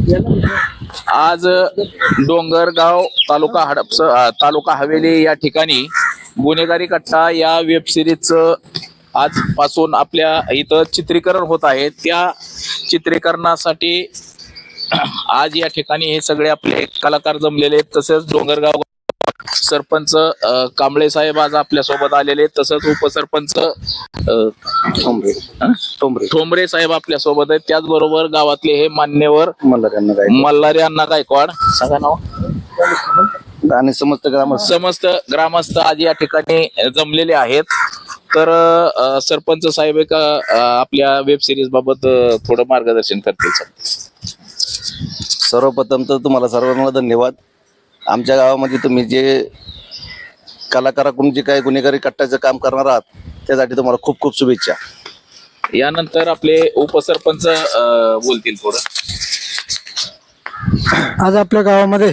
आज डोंगरगाव तालुका हडपस तालुका हवेली या ठिकाणी गुन्हेगारी कट्टा या वेब सिरीजचं आजपासून आपल्या इथं चित्रीकरण होत आहे. त्या चित्रीकरणासाठी आज या ठिकाणी हे सगळे आपले कलाकार जमलेले आहेत. तसेच डोंगरगाव सरपंच अ, कांबळे साहेब आज आपल्यासोबत आलेले आहेत. तसंच उपसरपंच अ, हं? ठोंबरे. साहेब आपल्यासोबत आहेत. त्याचबरोबर गावातले हे मान्यवर मला त्यांना काय मल्हारी अण्णा गायकवाड. सांगा नाव. आणि समस्त ग्राम समस्त ग्रामस्थ आज या ठिकाणी जमलेले आहेत. तर अ, सरपंच साहेब एक अ, आपल्या वेब सिरीज बाबत अ, थोडं मार्गदर्शन करतील सर. सर्वप्रथम तर तुम्हाला सर्वांना धन्यवाद. आमच्या गावामध्ये तुम्ही जे कलाकाराकडून जे काही गुन्हेगारी कट्टाचं काम करणार आहात त्यासाठी तुम्हाला खूप खूप शुभेच्छा. यानंतर आपले उपसरपंच अ, बोलतील थोडं. आज आपल्या गावामध्ये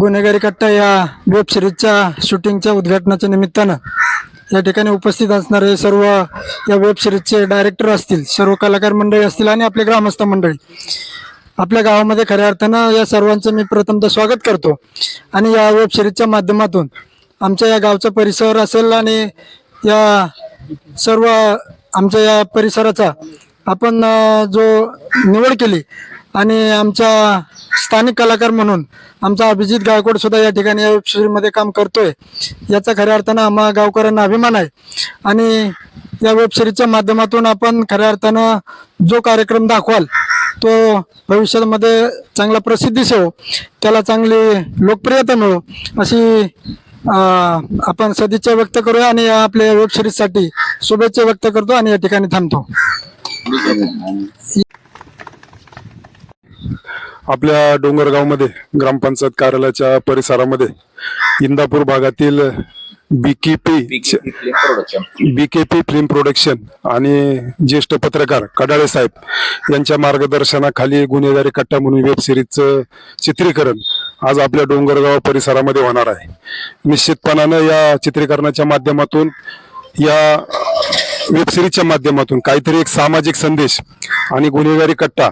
गुन्हेगारी कट्टा या वेब सिरीजच्या शूटिंगच्या उद्घाटनाच्या निमित्तानं या ठिकाणी उपस्थित असणारे सर्व या वेब सिरीजचे डायरेक्टर असतील सर्व कलाकार मंडळी असतील आणि आपले ग्रामस्थ मंडळी. आपल्या गावामध्ये खऱ्या अर्थानं या सर्वांचं मी प्रथमतः स्वागत करतो. आणि या वेब सिरीजच्या माध्यमातून आमच्या या गावचा परिसर असेल आणि या सर्व आमच्या या परिसराचा आपण जो निवड केली आणि आमच्या स्थानिक कलाकार म्हणून आमचा अभिजित गायकवाड सुद्धा या ठिकाणी या वेबसिरीजमध्ये काम करतोय. याचा खऱ्या अर्थानं आम्हा गावकऱ्यांना अभिमान आहे. आणि या वेबसिरीजच्या माध्यमातून आपण खऱ्या अर्थानं जो कार्यक्रम दाखवाल तो भविष्यामध्ये चांगला प्रसिद्धीस येऊ त्याला चांगली लोकप्रियता मिळो अशी आपण सदिच्छा व्यक्त करूया आणि आपल्या वेब सिरीजसाठी शुभेच्छा व्यक्त करतो आणि या ठिकाणी थांबतो. आपल्या डोंगरगावमध्ये ग्रामपंचायत कार्यालयाच्या परिसरामध्ये इंदापूर भागातील BKP production BKP film production आणि ज्येष्ठ पत्रकार कडाळे साहेब यांच्या मार्गदर्शनाखाली गुन्हेगारी कट्टा म्हणून वेब सिरीजचं चित्रीकरण आज आपल्या डोंगरगाव परिसरामध्ये होणार आहे. निश्चितपणानं या चित्रीकरणाच्या माध्यमातून या वेब सिरीजच्या माध्यमातून काहीतरी एक सामाजिक संदेश आणि गुन्हेगारी कट्टा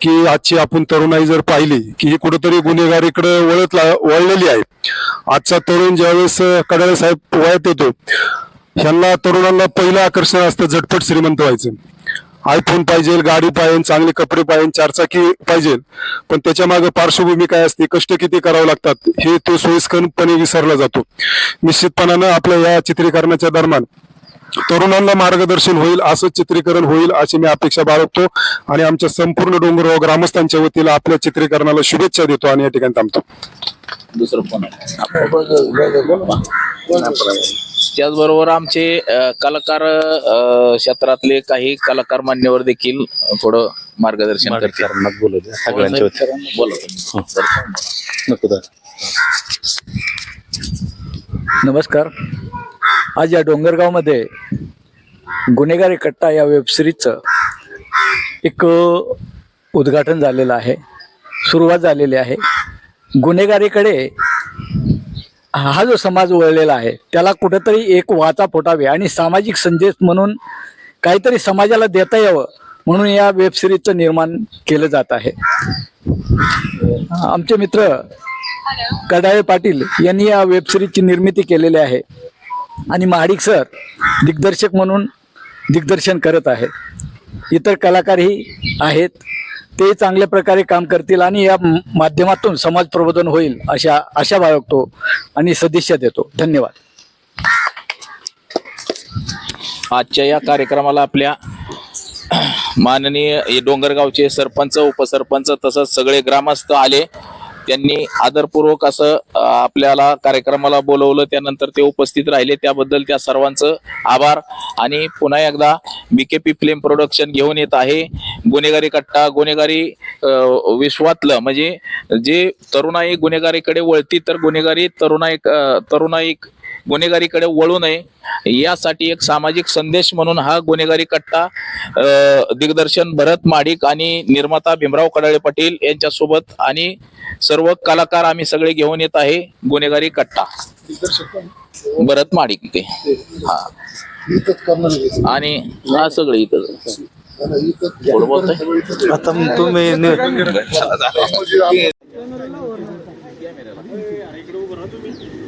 की आजची आपण तरुणाई जर पाहिली की ही कुठेतरी गुन्हेगारीकडे वळत वळलेली आहे. आजचा तरुण ज्यावेळेस कडाळे साहेब वयात येतो ह्यांना तरुणांना पहिलं आकर्षण असतं झटपट श्रीमंत व्हायचं. आयफोन पाहिजे गाडी पाहिजे चांगले कपडे पाहिजे चारचाकी पाहिजे. पण त्याच्यामागे पार्श्वभूमी काय असते कष्ट किती करावं लागतात हे तो सोयीस्करपणे विसरला जातो. निश्चितपणानं आपल्या या चित्रीकरणाच्या दरम्यान तरुणांना मार्गदर्शन होईल असं चित्रीकरण होईल अशी मी अपेक्षा बाळगतो. आणि आमच्या संपूर्ण डोंगरगाव ग्रामस्थांच्या वतीला आपल्या चित्रीकरणाला शुभेच्छा देतो आणि या ठिकाणी थांबतो. दुसरं कोण त्याचबरोबर आमचे कलाकार क्षेत्रातले काही कलाकार मान्यवर देखील थोडं मार्गदर्शन नमस्कार. आज या डोंगरगावमध्ये गुन्हेगारी कट्टा या वेबसिरीजचं एक उद्घाटन झालेलं आहे. सुरुवात झालेली आहे. गुन्हेगारीकडे हा जो समाज वळलेला आहे त्याला कुठंतरी एक वाचा फुटावे आणि सामाजिक संदेश म्हणून काहीतरी समाजाला देता यावं म्हणून या वेबसिरीजचं निर्माण केलं जात आहे. आमचे मित्र कडाळे पाटील यांनी या वेबसिरीजची निर्मिती केलेली आहे. आणि महाडिक सर दिग्दर्शक म्हणून दिग्दर्शन करत आहेत. इतर कलाकारही आहेत. ते चांगल्या प्रकारे काम करतील आणि या माध्यमातून समाज प्रबोधन होईल अशा आशा बाळगतो आणि सदिच्छा देतो. धन्यवाद. आजच्या या कार्यक्रमाला आपल्या माननीय हे डोंगरगावचे सरपंच उपसरपंच तसंच सगळे ग्रामस्थ आले. त्यांनी आदरपूर्वक असं आपल्याला कार्यक्रमाला बोलवलं. त्यानंतर ते उपस्थित राहिले. त्याबद्दल त्या सर्वांचं आभार. आणि पुन्हा एकदा बीकेपी फिल्म प्रोडक्शन घेऊन येत आहे. गुन्हेगारी कट्टा गुन्हेगारी विश्वातलं. म्हणजे जे तरुणाई गुन्हेगारीकडे वळती तर गुन्हेगारी तरुणाई तरुणाई गुन्हेगारीकडे वळू नये. यासाठी एक सामाजिक संदेश म्हणून हा गुन्हेगारी कट्टा दिग्दर्शन भरत माडिक आणि निर्माता भीमराव कडाळे पाटील यांच्या सोबत आणि सर्व कलाकार आम्ही सगळे घेऊन येत आहे गुन्हेगारी कट्टा. भरत माडिक ते. हा. आणि हा सगळे इथं. आता तुम्ही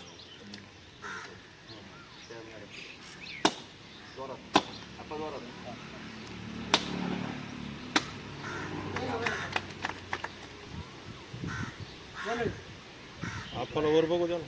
ফলো করব কোজন?